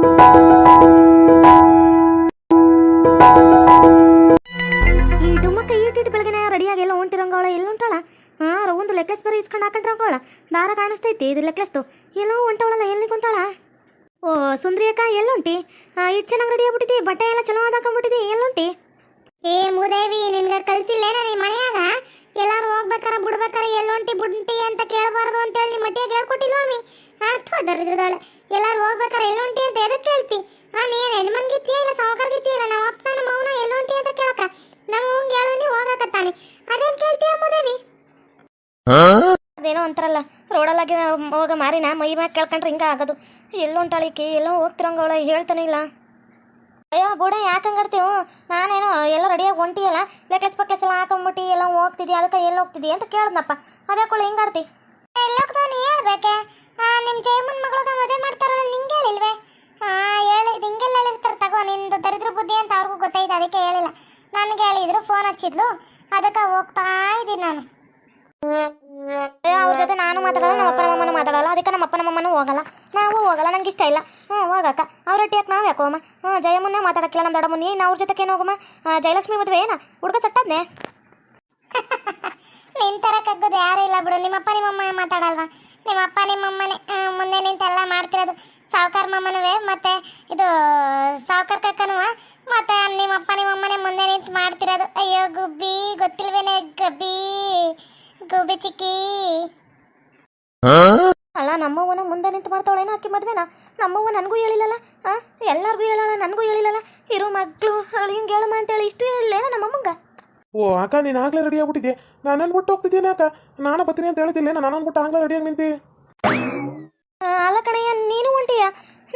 ಈ ಡುಮ್ಮಕ್ಕ ಈಟಿಟ್ಟು ಬೆಳಗ್ಗೆ ರೆಡಿಯಾಗಿ ಎಲ್ಲ ಹೊಂಟಿರಂಗವಳ, ಎಲ್ಲ ಹೊಂಟಾಳ ಹಾಂ ಒಂದು ಲೆಕ್ಲೆಸ್ ಬರೀ ಇಸ್ಕೊಂಡು ಹಾಕೊಂಡ್ರಂಗವಳ. ದಾರ ಕಾಣಿಸ್ತೈತಿ ಇದು ಲೆಕ್ಲೆಸ್ದು. ಎಲ್ಲೋ ಹೊಂಟವಳಲ್ಲ ಎಲ್ಲಿ ಹೊಂಟಾಳ ಓ, ಸುಂದ್ರಿ ಅಕ್ಕ ಎಲ್ಲುಂಟಿ ಇಷ್ಟು ಚೆನ್ನಾಗಿ ರೆಡಿ ಆಗ್ಬಿಟ್ಟಿದೆ, ಬಟ್ಟೆ ಎಲ್ಲ ಚಲೋ ಹಾಕೊಂಡ್ಬಿಟ್ಟಿದಿ ಎಲ್ಲುಂಟಿ ಏ, ಮುದೇವಿ, ನಿನ್ಗೆ ಕಲ್ಸಿಲ್ಲ ನಿಮ್ಮ ಮನೆಯಾಗ? ಎಲ್ಲಾರು ಹೋಗ್ಬೇಕಾರ, ಬಿಡ್ಬೇಕಾರ ಎಲ್ಲೊಂಟಿ ಬುಂಟಿ ಅಂತ ಕೇಳಬಾರ್ದು ಅಂತೇಳಿ ಮಟ್ಟಿಗೆ ಹೇಳ್ಕೊಟ್ಟಿಲ್ವಾಮಿ ಅರ್ಥ ದರಿದ್ರದಾಳೆ. ಎಲ್ಲಾರು ಹೋಗ್ಬೇಕಾರೆ ಎಲ್ಲೊಂಟಿ ಅಂತ ಎದಕ್ಕೆ ಕೇಳ್ತಿ? ಹಾ ನೀನ್ ಯಜಮಾನ್ಗಿತ್ತೀಯ ಇಲ್ಲ ಸಾವುಕಾರ್ಗಿತ್ತೀಯ ಇಲ್ಲ? ನಮ್ಮ ಅಪ್ಪ ನಮ್ಮ ಅವನ ಎಲ್ಲೊಂಟಿ ಅಂತ ಕೇಳಕ ನಮ್ಮ ಅವ್ನ್ ಹೇಳಿ ಹೋಗಕತ್ತಾನೆ. ಅದೇನ್ ಕೇಳ್ತೀಯ ಮುದೇವಿ? ಅದೇನೋ ಅಂತಾರಲ್ಲ ರೋಡಲ್ಲಾಗಿ ಹೋಗ ಮಾರಿನ ಮೈ ಮ್ಯಾಗ ಕೇಳ್ಕೊಂಡ್ರೆ ಹಿಂಗೆ ಆಗೋದು. ಎಲ್ಲೊಂಟಾಳಿಕೆ ಎಲ್ಲೋ ಹೋಗ್ತಿರಂಗವಳ ಹೇಳ್ತಾನೆ ಇಲ್ಲ? ಅಯ್ಯೋ ಬುಡ ಯಾಕೆ ಹಂಗಾಡ್ತೀವು ನಾನೇನು ಎಲ್ಲ ರೆಡಿಯಾಗಿ ಹೊಂಟಿಯಲ್ಲ? ಲೆಕ್ಲೆಸ್ ಪಕ್ಕೆಸ್ ಎಲ್ಲ ಹಾಕೊಂಬಿಟ್ಟು ಎಲ್ಲ ಹೋಗ್ತಿದ್ದಿ ಅದಕ್ಕೆ ಎಲ್ಲಿ ಹೋಗ್ತಿದ್ದಿ ಅಂತ ಕೇಳಿದ್ನಪ್ಪ. ಅದ್ಯಾಕೊಳ್ಳಿ ಹಿಂಗಾಡ್ತಿ ಎಲ್ಲೋಗ್ತಾವ ನೀ ಹೇಳ್ಬೇಕೆ? ನಿಮ್ಮ ಜಯಮ್ಮನ್ ಮಗಳದ ಮದುವೆ ಮಾಡ್ತಾರಲ್ಲ, ನಿಂಗೆ ಹೇಳಿಲ್ವೇ? ಹೇಳಿ ನಿಂಗೆಲ್ಲ ಹೇಳಿರ್ತಾರೆ, ತಗೋ, ನಿಂದು ದರಿದ್ರ ಬುದ್ಧಿ ಅಂತ ಅವ್ರಿಗೂ ಗೊತ್ತೈತೆ, ಅದಕ್ಕೆ ಹೇಳಿಲ್ಲ. ನನಗೆ ಹೇಳಿದ್ರು ಫೋನ್ ಹಚ್ಚಿದ್ಲು, ಅದಕ್ಕೆ ಹೋಗ್ತಾ ಇದ್ದೀನಿ ನಾನು. ಅವ್ರ ಜೊತೆ ನಾನು ಮಾತಾಡಲ್ಲ, ನಮ್ಮ ಅಪ್ಪನ ಮಾತಾಡಲ್ಲ, ಅದಕ್ಕೆ ನಮ್ಮ ಅಪ್ಪನ ಮಮ್ಮನೂ ಹೋಗಲ್ಲ. ನಾವು ಹೋಗಲ್ಲ, ನಂಗೆ ಇಷ್ಟ ಇಲ್ಲ. ಹ್ಞೂ ಹೋಗಕ್ಕ. ಅವ್ರ ಒಟ್ಟಿಗೆ ನಾವು ಯಾಕೋಮ್ಮ ಹ್ಞೂ ಜಯಮ್ಮನ್ನೇ ಮಾತಾಡಕ್ಕಿಲ್ಲ ನಮ್ಮ ದೊಡ್ಡಮ್ಮನಿ ಇನ್ನು ಅವ್ರ ಜೊತೆ ಏನು ಹೋಗಮ್ಮ ಜಯಲಕ್ಷ್ಮಿ ಮದುವೆ ಏನ? ಹುಡುಗ ಸಟ್ಟದ್ನೆ ನಿನ್ ತರ ಕಗ್ಗದು ಯಾರು ಇಲ್ಲ ಬಿಡು. ನಿಮ್ಮಪ್ಪ ನಿಮ್ಮಮ್ಮ ಮಾತಾಡಲ್ವಾ? ನಿಮ್ಮಪ್ಪ ನಿಮ್ಮಮ್ಮನೆ ಮುಂದೆ ನಿಂತೆಲ್ಲ ಮಾಡ್ತಿರೋದು ಸಾವುಕಾರ ಮಮ್ಮನವೇ ಮತ್ತೆ ಇದು ಸಾವುಕಾರ ಕಕ್ಕನುವ ಮತ್ತೆ ನಿಮ್ಮಪ್ಪ ನಿಮ್ಮಮ್ಮನೆ ಮುಂದೆ ನಿಂತು ಮಾಡ್ತಿರೋದು. ಅಯ್ಯೋ ಗುಬ್ಬಿ ಗೊತ್ತಿಲ್ವೇನೆ ಗಬ್ಬಿ ಗುಬ್ಬಿ ಚಿಕ್ಕಿ. ಅಲ್ಲ ನಮ್ಮವ್ವನ ಮುಂದೆ ನಿಂತು ಮಾಡ್ತಾವಳೇನೋ ಆಕಿ ಮದ್ವೆನ? ನಮ್ಮವ್ವ ನನಗೂ ಹೇಳಿಲ್ಲಲ್ಲ ಆ? ಎಲ್ಲರಿಗೂ ಹೇಳಲ್ಲ ನನಗೂ ಹೇಳಿಲ್ಲಲ್ಲ. ಇರು ಮಗಳು ಹಿಂಗೆ ಹೇಳಮ್ಮ ಅಂತೇಳಿ ಇಷ್ಟು ಹೇಳಲೇನ ನಮ್ಮಮ್ಮಂಗ? ಓ ಅಕ್ಕ ನೀನು ಆಗ್ಲೇ ರೆಡಿ ಆಗ್ಬಿಟ್ಟಿದ್ದೆ ನಾನು ಬಿಟ್ಟು ಹೋಗ್ತಿದ್ದೀನಿ ಅಕ್ಕ ನಾನು ಬರ್ತೀನಿ ಅಂತ ಹೇಳಿದಿಲ್ಲ ನಾನು ಬಿಟ್ಟು ಆಗ್ಲೇ ರೆಡಿಯಾಗಿ ನಿಂತಿ. ಅಲ್ಲ ಕಣಯ್ಯ ನೀನು ಹೊಂಟಿಯ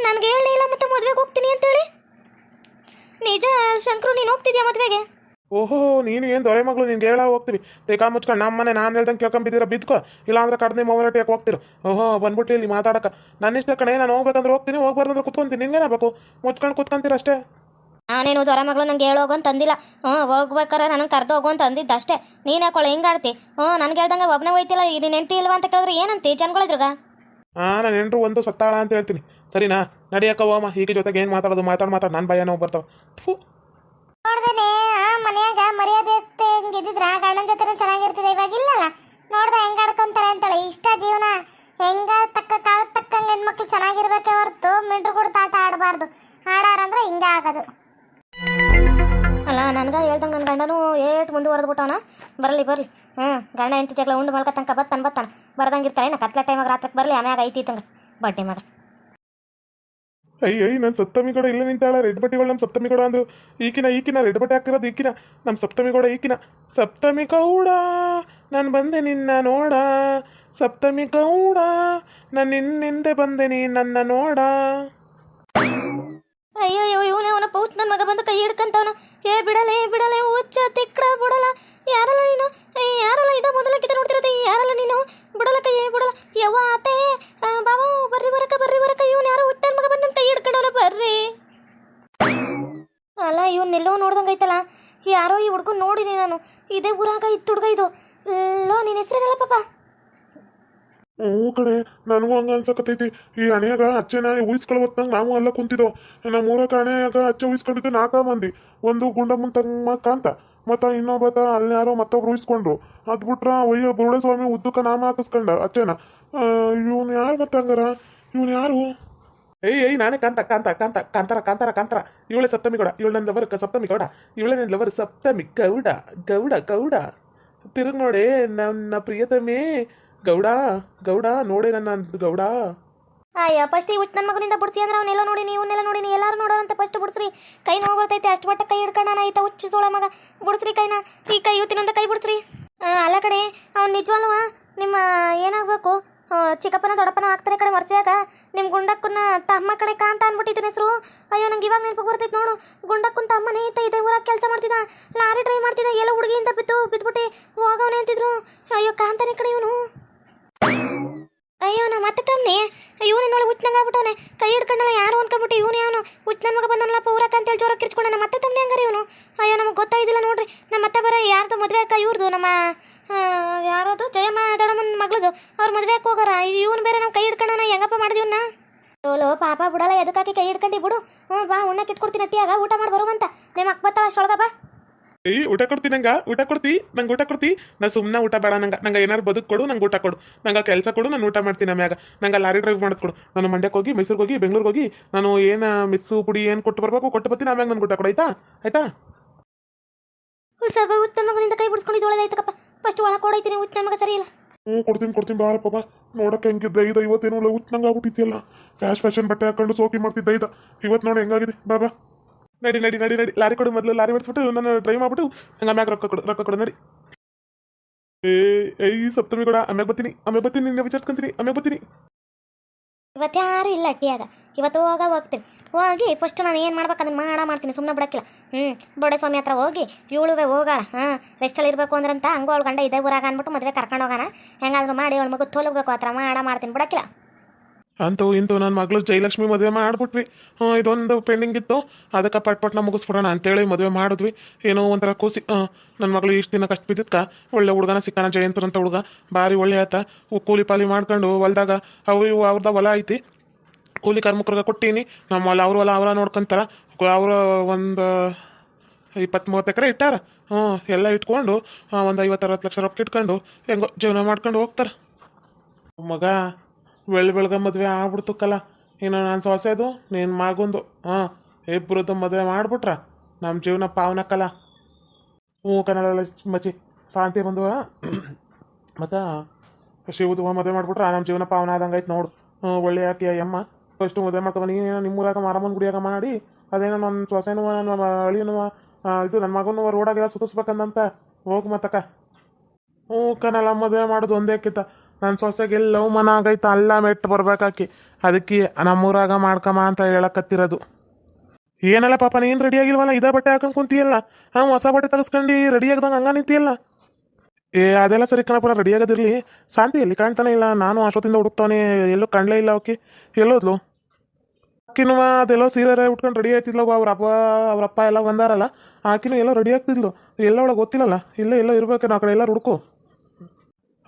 ನನಗೆ ಹೇಳಲಿಲ್ಲ ಮತ್ತೆ ಮದ್ವೆಗೆ ಹೋಗ್ತೀನಿ ಅಂತೇಳಿ. ನಿಜ ಶಂಕರು ನೀನು ಹೋಗ್ತಿದ್ಯಾ ಮದ್ವೆಗೆ? ಓಹೋ ನೀನು ಏನು ದೊರೆ ಮಗಳು ನಿನ್ಗೆ ಹೇಳ ಹೋಗ್ತೀವಿ. ತೇಕಾ ಮುಚ್ಕೊಂಡು ನಮ್ಮ ಮನೆ ನಾನು ಹೇಳ್ದಂಗೆ ಕೇಳ್ಕೊಂಬಿದ್ದೀರ ಬಿದ್ಕೋ. ಇಲ್ಲಾಂದ್ರೆ ಕಡಿಮೆ ಮೊಬೈಲ್ ಯಾಕೆ ಹೋಗ್ತೀರ? ಓಹೋ ಬಂದ್ಬಿಟ್ಟು ಇಲ್ಲಿ ಮಾತಾಡಕ. ನನ್ನ ಇಷ್ಟ ಕಣೆ ನಾನು ಹೋಗ್ಬೇಕಂದ್ರೆ ಹೋಗ್ತೀನಿ ಹೋಗ್ಬಾರ್ದಂದ್ರೆ ಕುತ್ಕೊಂತೀನಿ. ಬೇಕು ಮುಚ್ಕೊಂಡು ಕುತ್ಕೊಂತೀರ ಅಷ್ಟೇ ನಾನೇನು ದೊರ ಮಗಳು ನಂಗೆ ಹೇಳೋಗು ಅಂತ ಅಂದಿಲ್ಲ. ಹ್ಞೂ ಹೋಗ್ಬೇಕಾರೆ ನನಗೆ ಕರೆದು ಹೋಗು ಅಂತ ಅಂದಿದ್ದು ಅಷ್ಟೇ ನೀನು ಹಿಂಗೆ ಆಡ್ತಿ ಹ್ಞೂ ನನಗೆ ಹೇಳ್ದಂಗೆ ಒಬ್ಬನೇ ಹೋಯ್ತಿಲ್ಲ. ಇದು ನೆಂಟಿ ಇಲ್ವಾ ಅಂತ ಕೇಳಿದ್ರೆ ಏನಂತಿ ಜನಗಳಿದ್ರಾಗ? ಹಾಂ ನಾನು ಎಂಟು ಒಂದು ಸತ್ತಾಳ ಅಂತ ಹೇಳ್ತೀನಿ. ಸರಿನಾ? ನಡಿಯಕ್ಕ ಹೋಮ. ಹೀಗೆ ಜೊತೆಗೆ ಏನು ಮಾತಾಡೋದು? ಮಾತಾಡ್ ಮಾತಾಡ್. ನನ್ನ ಭಯ ನೋವು ಬರ್ತಾವೆ. ನೋಡ್ದೇನೆ ಆ ಮನ್ಯಾಗ ಮರ್ಯಾದೆ ಹೆಂಗಿದ್ರ ಗಂಡನ ಜೊತೆ ಚೆನ್ನಾಗಿರ್ತದೆ. ಇವಾಗ ಇಲ್ಲಲ್ಲ. ನೋಡ್ದೆ ಹೆಂಗ್ ಆಡ್ಕೊಂತಾರೆ ಅಂತೇಳಿ. ಇಷ್ಟ ಜೀವನ. ಹೆಂಗ ತಕ್ಕ ಕಾಲ ತಕ್ಕಂಗೆ ಹೆಣ್ಮಕ್ಳು ಚೆನ್ನಾಗಿರ್ಬೇಕೆ ಹೊರತು ಮಿಂಡ್ರು ನನಗೆ ಹೇಳ್ದಂಗೆ ನನ್ನ ಗಂಡನೂ ಏಟ್ ಮುಂದುವರೆದು ಬಿಟ್ಟವನ. ಬರಲಿ ಬರಲಿ. ಹಾಂ ಗಂಡ ಎಂತ ಜಗಳ ಉಂಡು ಮಲ್ಕ ತನಕ ಬತ್ತಾನ ಬತ್ತಾನ. ಬರ್ದಂಗೆ ಇರ್ತಾನೆ ನಾ ಕತ್ಲ ಟೈಮಾಗ ರಾತ್ರಿಗೆ ಬರಲಿ, ಆಮ್ಯಾಗ ಐತಿ ತಂಗ ಬಡ್ಡೆ ಮಗ. ಅಯ್ಯ ಅಯ್ಯ ನನ್ನ ಸಪ್ತಮಿ ಕೂಡ ಇಲ್ಲ ನಿಂತಾಳ ರೆಡ್ ಬಟ್ಟೆಗಳು ನಮ್ಮ ಸಪ್ತಮಿ ಕೂಡ ಅಂದ್ರು. ಈಕಿನ ಈಕಿನ ರೆಡ್ ಬಟ್ಟೆ ಹಾಕಿರೋದು ಈಕಿನ. ನಮ್ಮ ಸಪ್ತಮಿ ಕೂಡ ಈಕಿನ. ಸಪ್ತಮಿ ಕೌಡ ನಾನು ಬಂದೆ ನಿನ್ನ ನೋಡ. ಸಪ್ತಮಿ ಕೌಡ ನಾನು ನಿನ್ನಿಂದೆ ಬಂದೆ ನೀ ನನ್ನ ನೋಡ. ಅಯ್ಯೋ ಇವನೇ ಅವನ ಪೌಚ್ ನನ್ನ ಮಗ ಬಂದು ಕೈ ಹಿಡ್ಕಂತವನ. ಏ ಬಿಡಲೆ ಬಿಡಲೆ, ಹುಚ್ಚ ತಿಕ್ಕಡ ಬಿಡಲ್ಲ ಯಾರಲ್ಲ ನೀನು? ಏ, ಯಾರಲ್ಲ ಇದ ಮೊದಲ ಕಿತ ನೋಡ್ತಿರತ್ತೆ ಯಾರಲ್ಲ ನೀನು? ಬಿಡಲ್ಲ ಕೈ ಬಿಡಲ್ಲ ಯವ್ವ ಆತೆ ಬಾಬಾ, ಬರ್ರಿ ಬರಕ ಬರ್ರಿ ಬರಕ. ಇವನು ಯಾರೋ ಹುಟ್ಟನ ಮಗ ಬಂದು ಕೈ ಹಿಡ್ಕೊಂಡವನ, ಬರ್ರಿ. ಅಲ್ಲ, ಇವನ್ ಎಲ್ಲೋ ನೋಡ್ದಂಗೆ ಐತಲ್ಲ. ಯಾರೋ ಈ ಹುಡ್ಗನ್ ನೋಡಿನಿ ನಾನು ಇದೇ ಊರಾಗ ಇತ್ತು ಹುಡ್ಗ ಇದು. ಲೋ ನಿನ್ನ ಹೆಸರೇನಲ್ಲ ಪಾಪ? ಹ್ಞೂ ಕಡೆ ನನಗೂ ಹಂಗ ಅನ್ಸಕತ್ತೈತಿ. ಈ ಹಣೆಯಾಗ ಅಚ್ಚೆನ ಉಯಿಸ್ಕೊಳ್ಳೋ ಹೊತ್ನಂಗೆ ನಾವು ಎಲ್ಲ ಕುಂತಿದ್ದೋ. ನಮ್ಮ ಊರಾಗ ಹಣೆಯಾಗ ಅಚ್ಚೆ ಉಯಿಸ್ಕೊಂಡಿದ್ದೆ ನಾಲ್ಕ ಮಂದಿ. ಒಂದು ಗುಂಡಮ್ಮನ ಕಾಂತ. ಮತ್ತ ಇನ್ನೊಬ್ಬತ ಅಲ್ಲಿ ಯಾರೋ ಮತ್ತೊಬ್ರು ಉಯಿಸ್ಕೊಂಡ್ರು ಅದು ಬಿಟ್ರ ಒಯ್ಯ ಸ್ವಾಮಿ ಉದ್ದಕ್ಕ ನಾಮ ಹಾಕಿಸ್ಕೊಂಡ ಅಚ್ಚೆನ. ಇವನ್ ಯಾರು ಮತ್ತೆ ಹಂಗಾರ? ಇವನು ಯಾರು? ಏಯ್ ಏಯ್, ನಾನೇ ಕಾಂತ ಕಾಂತ ಕಾಂತ, ಕಾಂತಾರ ಕಾಂತಾರ ಕಾಂತಾರ. ಇವಳೆ ಸಪ್ತಮಿ ಗೌಡ, ಇವಳು ಲವರ್ ಸಪ್ತಮಿ ಗೌಡ, ಇವಳೆ ನನ್ನ ಲವರ್ ಸಪ್ತಮಿ ಗೌಡ ಗೌಡ ಗೌಡ. ತಿರುಗಿ ನೋಡೆ, ನನ್ನ ಪ್ರಿಯತಮೇ ಗೌಡ ಗೌಡ, ನೋಡೆ ನನ್ನ ಗೌಡ. ಅಯ್ಯ ಫಸ್ಟ್ ಈ ನನ್ನ ಮಗನಿಂದ ಬಿಡ್ಸಿ ಅಂದ್ರೆ ಅವನ್ನೆಲ್ಲ ನೋಡಿ ಇವನ್ನೆಲ್ಲ ನೋಡಿ ಎಲ್ಲಾರು ನೋಡೋರಂತ ಫಸ್ಟ್ ಬಿಡ್ಸ್ರಿ. ಕೈ ನೋವು ಬರ್ತೈತೆ, ಅಷ್ಟು ಮಟ್ಟ ಕೈ ಹಿಡ್ಕೊಂಡಾನ ಆಯ್ತಾ, ಹುಚ್ಚು ಸೋಳ ಮಗ. ಬಿಡ್ಸ್ರಿ ಕೈನ, ಈ ಕೈ ಇವತ್ತಿನಂತ ಕೈ ಬಿಡ್ಸ್ರಿ. ಅಲ್ಲ ಕಡೆ, ಅವ್ನು ನಿಜವಲ್ವ ನಿಮ್ಮ ಏನಾಗಬೇಕು? ಚಿಕ್ಕಪ್ಪನ, ದೊಡ್ಡಪ್ಪನ ಆಗ್ತಾನೆ ಕಡೆ ವರ್ಷಾಗ ನಿಮ್ಮ ಗುಂಡಕ್ಕನ್ನ ತಮ್ಮ ಕಡೆ ಕಾಂತ ಅನ್ಬಿಟ್ಟಿದ್ದೀನಿ ಹೆಸರು. ಅಯ್ಯೋ, ನಂಗೆ ಇವಾಗ ನೆನಪು ಬರ್ತೈತೆ ನೋಡು. ಗುಂಡಕ್ಕನ್ ತಮ್ಮನೇ ಇತ್ತ ಇದೆ ಊರಾಗ ಕೆಲಸ ಮಾಡ್ತಿದ್ದ. ಲಾರಿ ಡ್ರೈವ್ ಮಾಡ್ತಿದ್ದ, ಎಲ್ಲ ಹುಡುಗಿಯಿಂದ ಬಿದ್ದು ಬಿದ್ದುಬಿಟ್ಟು ಹೋಗವನೇ ಅಂತಿದ್ರು. ಅಯ್ಯೋ, ಕಾಂತಾನೆ ಕಡೆ ಇವನು. ಮತ್ತೆ ತಮ್ಮನೆ ಇವನು ನೋಡಿ ಹುಚ್ಚನಂಗ ಆಗ್ಬಿಟ್ಟವನೆ. ಕೈ ಹಿಡ್ಕೊಂಡಲ್ಲ, ಯಾರು ಅನ್ಕೊಂಬಿಟ್ಟು ಇವನು ಯಾವನು? ಹುಚ್ಚ ಮಗ ಬಂದನಲ್ಲಪ್ಪ ಪೂರಕ ಅಂತೇಳಿ ಜೋರ ಕಿರ್ಚ್ಕೊಂಡ ಮತ್ತೆ ತಮ್ಮನೆ ಹಂಗಾರೆ ಇವನು? ಅಯ್ಯೋ, ನಮಗೆ ಗೊತ್ತಾಯ್ದಿಲ್ಲ ನೋಡ್ರಿ. ನಮ್ಮ ಮತ್ತೆ ಬರ ಯಾರ್ದು ಮದುವೆ ಅಕ್ಕ ಇವ್ರದು? ನಮ್ಮ ಯಾರದು? ಜಯಮ್ಮ ದೊಡ್ಡಮ್ಮನ ಮಗಳದು. ಅವ್ರ ಮದುವೆ ಹೋಗಾರ? ಇವನು ಬೇರೆ ನಾವು ಕೈ ಹಿಡ್ಕೊಂಡನ ಹೆಂಗಪ್ಪ ಮಾಡಿದ್ವಿ ಲೋ ಪಾಪ, ಬಿಡಲ್ಲ ಎದಕ್ಕಾಕಿ ಕೈ ಹಿಡ್ಕೊಂಡು? ಬಿಡು. ಹ್ಞೂ ಬಾ ಉಣ್ಣಕ್ಕೆ ಇಟ್ಕೊಡ್ತೀನಿ ಅಟ್ಟಿಯಾಗ ಊಟ ಮಾಡಿ ಬರುವಂತ. ನಿಮ್ಮ ಅಕ್ಕ ಬತ್ತಾಳ ಅಷ್ಟೊಳಗ ಏಯ್ ಊಟ ಕೊಡ್ತಿ ನಂಗ? ಊಟ ಕೊಡ್ತಿ? ನಂಗೆ ಊಟ ಕೊಡ್ತಿ? ನಾ ಸುಮ್ಮನೆ ಊಟ ಬೇಡ ನಂಗೆ. ನಂಗೆ ಏನಾರು ಬದುಕು ಕೊಡು ನಂಗೆ ಊಟ ಕೊಡು. ನಂಗೆ ಕೆಲಸ ಕೊಡು ನಾನು ಊಟ ಮಾಡ್ತೀನಿ ಆಮ್ಯಾಗ ನಂಗೆ ಲಾರಿ ಡ್ರೈವ್ ಮಾಡೋದು ಕೊಡು. ನಾನು ಮಂಡ್ಯಕ್ಕೆ ಹೋಗಿ ಮೈಸೂರಿಗೆ ಹೋಗಿ ಬೆಂಗ್ಳೂರಿಗೆ ಹೋಗಿ ನಾನು ಏನು ಮಿಸ್ಸು ಪುಡಿ ಏನು ಕೊಟ್ಟು ಬರ್ಬೇಕು ಕೊಟ್ಟು ಬರ್ತೀನಿ ಆಮ್ಯಾಗ ನನ್ಗೆ ಊಟ ಕೊಡು. ಆಯ್ತಾ? ಆಯ್ತಾ? ಸ್ವಲ್ಪ ಉತ್ತಮ ಮಗನಿಂದ ಕೈ ಬಿಡಿಸ್ಕೊಂಡಿದ್ದು ಒಳ್ಳೇದಾಯ್ತಕ್ಕಪ್ಪ ಫಸ್ಟ್ ಒಳಗೆ ಕೊಡೈತೀನಿ ಉತ್ತಮ ಮಗ ಸರಿ ಇಲ್ಲ. ಹ್ಞೂ ಕೊಡ್ತೀನಿ ಕೊಡ್ತೀನಿ ಬಾರ ಪಾಪ ನೋಡಕ್ಕೆ ಹೆಂಗಿದ್ದ ಐದು ಐವತ್ತೇನೋ ಇಲ್ಲ ಉತ್ ನಂಗೆ ಆಗ್ಬಿಟ್ಟಿದ್ಯಲ್ಲ. ಫ್ಯಾಶ್ ಫ್ಯಾಷನ್ ಬಟ್ಟೆ ಹಾಕೊಂಡು ಸೋಕಿ ಮಾಡ್ತಿದ್ದ ಐದ ಇವತ್ತು ನೋಡಿ ಹೆಂಗಾಗಿದೆ. ಬಾ ಬಾ. ನಡಿ ನಡಿ ನಡಿ ನಡಿ. ಲಾರಿ ಕೊಡು ಮೊದಲು, ಲಾರಿ ಬಿಡಿಸ್ಬಿಟ್ಟು ನಾನು ಡ್ರೈವ್ ಮಾಡ್ಬಿಟ್ಟು, ಹಂಗೆ ಆಮ್ಯಾಗ ರೊಕ್ಕ ಕೊಡು ರೊಕ್ಕ ಕೊಡು, ನಡಿ. ಏ ಐ ಸಪ್ತಮಿ ಕೂಡ ಆಮ್ಯಾಗ ಬರ್ತೀನಿ ಆಮ್ಯಾಗ ಬರ್ತೀನಿ ನಿನ್ನ ವಿಚಾರಿಸ್ಕೊಂತೀನಿ, ಆಮ್ಯಾಗ ಬರ್ತೀನಿ. ಇವತ್ತು ಯಾರು ಇಲ್ಲ ಅಟ್ಟಿಯಾಗ ಇವತ್ತು ಹೋಗ, ಹೋಗ್ತೀನಿ. ಹೋಗಿ ಫಸ್ಟ್ ನಾನು ಏನು ಮಾಡ್ಬೇಕು ಅದನ್ನ ಮಾಡ, ಮಾಡ್ತೀನಿ ಸುಮ್ಮನೆ ಬಿಡಕ್ಕಿಲ್ಲ. ಹ್ಞೂ ಬೋಡೆ ಸ್ವಾಮಿ ಹತ್ರ ಹೋಗಿ, ಇವಳುವೆ ಹೋಗಾಳ. ಹಾಂ ರೆಸ್ಟಲ್ಲಿ ಇರಬೇಕು ಅಂದ್ರಂತ, ಹಂಗೂ ಅವಳು ಗಂಡ ಇದೇ ಊರಾಗ ಅಂದ್ಬಿಟ್ಟು ಮದುವೆ ಕರ್ಕೊಂಡು ಹೋಗೋಣ ಹೆಂಗಾದ್ರೂ ಮಾಡಿ, ಅವಳ ಮಗು ತೋಲಗಬೇಕು, ಆ ಥರ ಮಾಡ, ಮಾಡ್ತೀನಿ, ಬಿಡಕ್ಕಿಲ್ಲ. ಅಂತೂ ಇಂತೂ ನನ್ನ ಮಗಳು ಜಯಲಕ್ಷ್ಮಿ ಮದುವೆ ಮಾಡ್ಬಿಟ್ವಿ. ಇದೊಂದು ಪೆಂಡಿಂಗ್ ಇತ್ತು. ಅದಕ್ಕೆ ಪಟ್ ಪಟ್ನ ಮುಗಿಸ್ಬಿಡೋಣ ಅಂತೇಳಿ ಮದುವೆ ಮಾಡಿದ್ವಿ. ಏನೋ ಒಂಥರ ಕೂಸಿ ನನ್ನ ಮಗಳು ಇಷ್ಟು ದಿನ ಕಷ್ಟ ಬಿದ್ದಿದ್ಕ? ಒಳ್ಳೆ ಹುಡುಗನ ಸಿಕ್ಕಾನ ಜಯಂತರ ಅಂತ ಹುಡುಗ. ಭಾರಿ ಒಳ್ಳೆ ಆತ. ಕೂಲಿ ಪಾಲಿ ಮಾಡ್ಕೊಂಡು ಹೊಲ್ದಾಗ ಅವು ಇವು ಅವ್ರದ ಹೊಲ ಐತಿ. ಕೂಲಿ ಕಾರ್ಮಿಕರಿಗೆ ಕೊಟ್ಟೀನಿ. ನಮ್ಮ ಹೊಲ ಅವ್ರ ಹೊಲ ಅವರ ನೋಡ್ಕೊಂತಾರ. ಅವರ ಒಂದು ಇಪ್ಪತ್ತು ಮೂವತ್ತು ಎಕರೆ ಇಟ್ಟಾರ. ಹ್ಞೂ ಎಲ್ಲ ಇಟ್ಕೊಂಡು ಒಂದು ಐವತ್ತು ಅರವತ್ತು ಲಕ್ಷ ರೊಕ್ಕ ಇಟ್ಕೊಂಡು ಹೆಂಗೋ ಜೀವನ ಮಾಡ್ಕೊಂಡು ಹೋಗ್ತಾರೆ. ಮಗ ಬೆಳ್ ಬೆಳಗ್ಗೆ ಮದುವೆ ಆಗ್ಬಿಡ್ತು ಕಲ ಇನ್ನು ನಾನು ಸೊಸೆದು, ನೀನು ಮಗುಂದು, ಹಾಂ ಇಬ್ಬರದ್ದು ಮದುವೆ ಮಾಡಿಬಿಟ್ರ. ನಮ್ಮ ಜೀವನ ಪಾವನ ಕಲ ಹ್ಞೂ ಕನ್ನಡ ಮಚ್ಚಿ, ಶಾಂತಿ ಬಂದು ಮತ್ತು, ಶಿವದು ಮದುವೆ ಮಾಡಿಬಿಟ್ರೆ ನಮ್ಮ ಜೀವನ ಪಾವನ ಆದಂಗೆ ಐತೆ ನೋಡು. ಒಳ್ಳೆ ಆಕೆ ಅಮ್ಮ ಫಸ್ಟು ಮದುವೆ ಮಾಡ್ಕೊಂಡು ನೀನು ನಿಮ್ಮೂರಾಗ ಮಾರಮ್ಮನ ಗುಡಿಯಾಗ ಮಾಡಿ, ಅದೇನೋ ನನ್ನ ಸೊಸೆನೂ ನನ್ನ ಅಳಿಯನೂ ಇದು ನನ್ನ ಮಗನೂ ರೋಡಾಗೆಲ್ಲ ಸುತ್ತಿಸ್ಬೇಕಂದಂತ ಹೋಗಿ ಮತ್ತಕ್ಕ. ಹ್ಞೂ ಕನಲ್ಲ ಮದುವೆ ಮಾಡೋದು ಒಂದೇ ಕಿತ್ತ ನನ್ನ ಸೊಸೆಗೆ ಎಲ್ಲಿ ಲವ್ ಮನ ಆಗೈತ ಅಲ್ಲ ಮೆಟ್ಟು ಬರ್ಬೇಕಾಕಿ. ಅದಕ್ಕೆ ನಮ್ಮೂರಾಗ ಮಾಡ್ಕಮ್ಮ ಅಂತ ಹೇಳಕತ್ತಿರೋದು. ಏನಲ್ಲ ಪಾಪ, ನೀನು ರೆಡಿ ಆಗಿಲ್ವಲ್ಲ? ಇದೇ ಬಟ್ಟೆ ಹಾಕೊಂಡು ಕುಂತಿಯಲ್ಲ? ಹಾಂ ಹೊಸ ಬಟ್ಟೆ ತಗಸ್ಕೊಂಡು ರೆಡಿ ಆಗ್ದಂಗೆ ಹಂಗ ನಿಂತಿಯಲ್ಲ? ಏ, ಅದೆಲ್ಲ ಸರಿ ಕಣಪುರ ರೆಡಿ ಆಗೋದಿರಲಿ. ಶಾಂತಿ ಎಲ್ಲಿ ಕಾಣ್ತಾನೆ ಇಲ್ಲ. ನಾನು ಅಷ್ಟೊತ್ತಿಂದ ಹುಡುಕ್ತಾನೆ ಎಲ್ಲೂ ಕಾಣಲೇ ಇಲ್ಲ ಅವಕ್ಕೆ ಎಲ್ಲೋದ್ಲು? ಆಕಿನೂ ಅದೆಲ್ಲೋ ಸೀರೆ ಉಟ್ಕೊಂಡು ರೆಡಿ ಆಯ್ತಿದ್ಲು ಅವ್ರ ಅಪ್ಪ ಅವ್ರ ಅಪ್ಪ ಎಲ್ಲ ಬಂದಾರಲ್ಲ. ಆಕಿನೂ ಎಲ್ಲೋ ರೆಡಿ ಆಗ್ತಿದ್ಲು. ಎಲ್ಲ ಒಳಗೆ ಗೊತ್ತಿಲ್ಲಲ್ಲ. ಇಲ್ಲೇ ಎಲ್ಲೋ ಇರ್ಬೇಕು. ಆ ಕಡೆ ಎಲ್ಲ ಹುಡುಕು.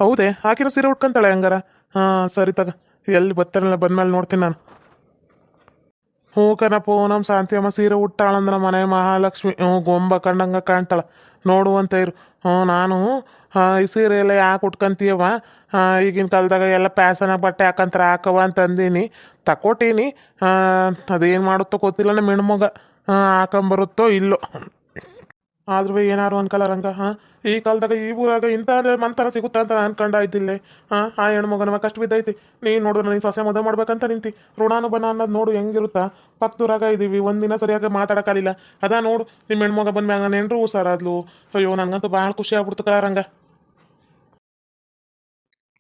ಹೌದೇ, ಹಾಕಿರೋ ಸೀರೆ ಉಟ್ಕೊಂತಾಳೆ ಹಂಗಾರ. ಹಾಂ, ಸರಿ ತಗ. ಎಲ್ಲಿ ಬರ್ತಾರಲ್ಲ ಬಂದ್ಮೇಲೆ ನೋಡ್ತೀನಿ ನಾನು. ಹ್ಞೂ ಕಣಪ್ಪ ನಮ್ಮ ಶಾಂತಿ ಅಮ್ಮ ಸೀರೆ ಉಟ್ಟಾಳಂದ್ರೆ ಮನೆ ಮಹಾಲಕ್ಷ್ಮಿ. ಹ್ಞೂ, ಗೊಂಬ ಕಂಡಂಗೆ ಕಾಣ್ತಾಳ. ನೋಡುವಂತ ಇರು. ಹ್ಞೂ, ನಾನು ಈ ಸೀರೆ ಎಲ್ಲ ಯಾಕೆ ಉಟ್ಕೊಂತೀಯವ ಈಗಿನ ಕಾಲದಾಗ ಎಲ್ಲ ಪ್ಯಾಸನ ಬಟ್ಟೆ ಹಾಕಂತಾರ ಹಾಕವ ಅಂತ ಅಂದೀನಿ ತಕೊಟೀನಿ ಅದೇನು ಮಾಡುತ್ತೋ ಗೊತ್ತಿಲ್ಲ, ನಮ್ಮ ಹೆಣ್ಮಗ. ಹಾಕೊಂಬರುತ್ತೋ ಇಲ್ಲೋ. ಆದ್ರೂ ಏನಾರು ಅನ್ಕಲ್ಲ ರಂಗ ಹಾಂ? ಈ ಕಾಲದಾಗ ಈ ಊರಾಗ ಇಂಥ ಮಂತರ ಸಿಗುತ್ತ ಅಂತ ಅನ್ಕೊಂಡ ಇದ್ದಿಲ್ಲ. ಹಾಂ, ಆ ಹೆಣ್ಮಗನ ಕಷ್ಟ ಬಿದ್ದೈತಿ. ನೀನು ನೋಡಿದ್ರೆ ನೀನು ಸೊಸೆ ಮದುವೆ ಮಾಡ್ಬೇಕಂತ ನಿಂತಿ. ಋಣಾನುಬನ ಅನ್ನೋದು ನೋಡು, ಹೆಂಗಿರುತ್ತಾ? ಪಕ್ಕದೂರಾಗ ಇದೀವಿ ಒಂದಿನ ಸರಿಯಾಗಿ ಮಾತಾಡಕಾಲಿಲ್ಲ ಅದ ನೋಡು ನಿಮ್ಮ ಹೆಣ್ಮಗ ಬಂದ ಮ್ಯಾಗ ನೆಂಟ್ರು ಹುಷಾರಾದ್ಲು. ಅಯ್ಯೋ, ನನಗಂತೂ ಭಾಳ ಖುಷಿ ಆಗ್ಬಿಡ್ತು ಕಲ ರಂಗ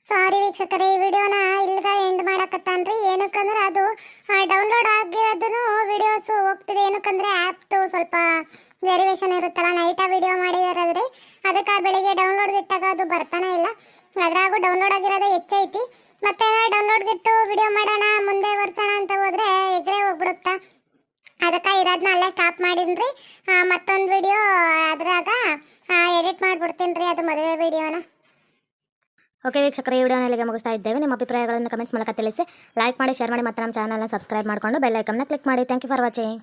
ಸಾರಿ ವೀಕ್ಷಕರೇ, ಈ ವಿಡಿಯೋನ ಇಲ್ಲಿಗ ಎಂಡ್ ಮಾಡಕತ್ತಾನ್ರಿ. ಏನಕ್ಕಂದ್ರೆ ಅದು ಡೌನ್ಲೋಡ್ ಆಗಿರೋದನ್ನು ವಿಡಿಯೋಸ್ ಹೋಗ್ತಿದೆ. ಏನಕ್ಕಂದ್ರೆ ಆ್ಯಪ್ದು ಸ್ವಲ್ಪ ವೆರಿವೇಷನ್ ಇರುತ್ತಲ್ಲ, ನೈಟ ವಿಡಿಯೋ ಮಾಡಿದಾರದ್ರಿ ಅದಕ್ಕೆ ಬೆಳಿಗ್ಗೆ ಡೌನ್ಲೋಡ್ ಇಟ್ಟಾಗ ಅದು ಬರ್ತಾನೆ ಇಲ್ಲ. ಅದ್ರಾಗೂ ಡೌನ್ಲೋಡ್ ಆಗಿರೋದೇ ಹೆಚ್ಚೈತಿ. ಮತ್ತೆ ಡೌನ್ಲೋಡ್ ಇಟ್ಟು ವಿಡಿಯೋ ಮಾಡೋಣ, ಮುಂದೆ ಬರ್ತಾನ ಅಂತ ಹೋದ್ರೆ ಎಗ್ರೆ ಹೋಗ್ಬಿಡುತ್ತಾ. ಅದಕ್ಕೆ ಇರೋದನ್ನ ಅಲ್ಲೇ ಸ್ಟಾಪ್ ಮಾಡಿನ್ರಿ. ಮತ್ತೊಂದು ವಿಡಿಯೋ ಅದ್ರಾಗ ಎಡಿಟ್ ಮಾಡಿಬಿಡ್ತೀನಿ ರೀ ಅದು ಮದುವೆ ವಿಡಿಯೋನ ಓಕೆ ವೀಕ್ಷಕರ, ಈ ವಿಡಿಯೋನ ಇಲ್ಲಿಗೆ ಮುಗಿಸ್ತಾ ಇದ್ದೇವೆ. ನಿಮ್ಮ ಅಭಿಪ್ರಾಯಗಳನ್ನು ಕಮೆಂಟ್ಸ್ ಮೂಲಕ ತಿಳಿಸಿ. ಲೈಕ್ ಮಾಡಿ ಶೇರ್ ಮಾಡಿ, ಮತ್ತು ನಮ್ಮ ಚಾನಲ್ನ ಸಬ್ಸ್ಕ್ರೈಬ್ ಮಾಡಿಕೊಂಡು ಬೆಲ್ ಐಕನ್ನ ಕ್ಲಿಕ್ ಮಾಡಿ. Thank you for watching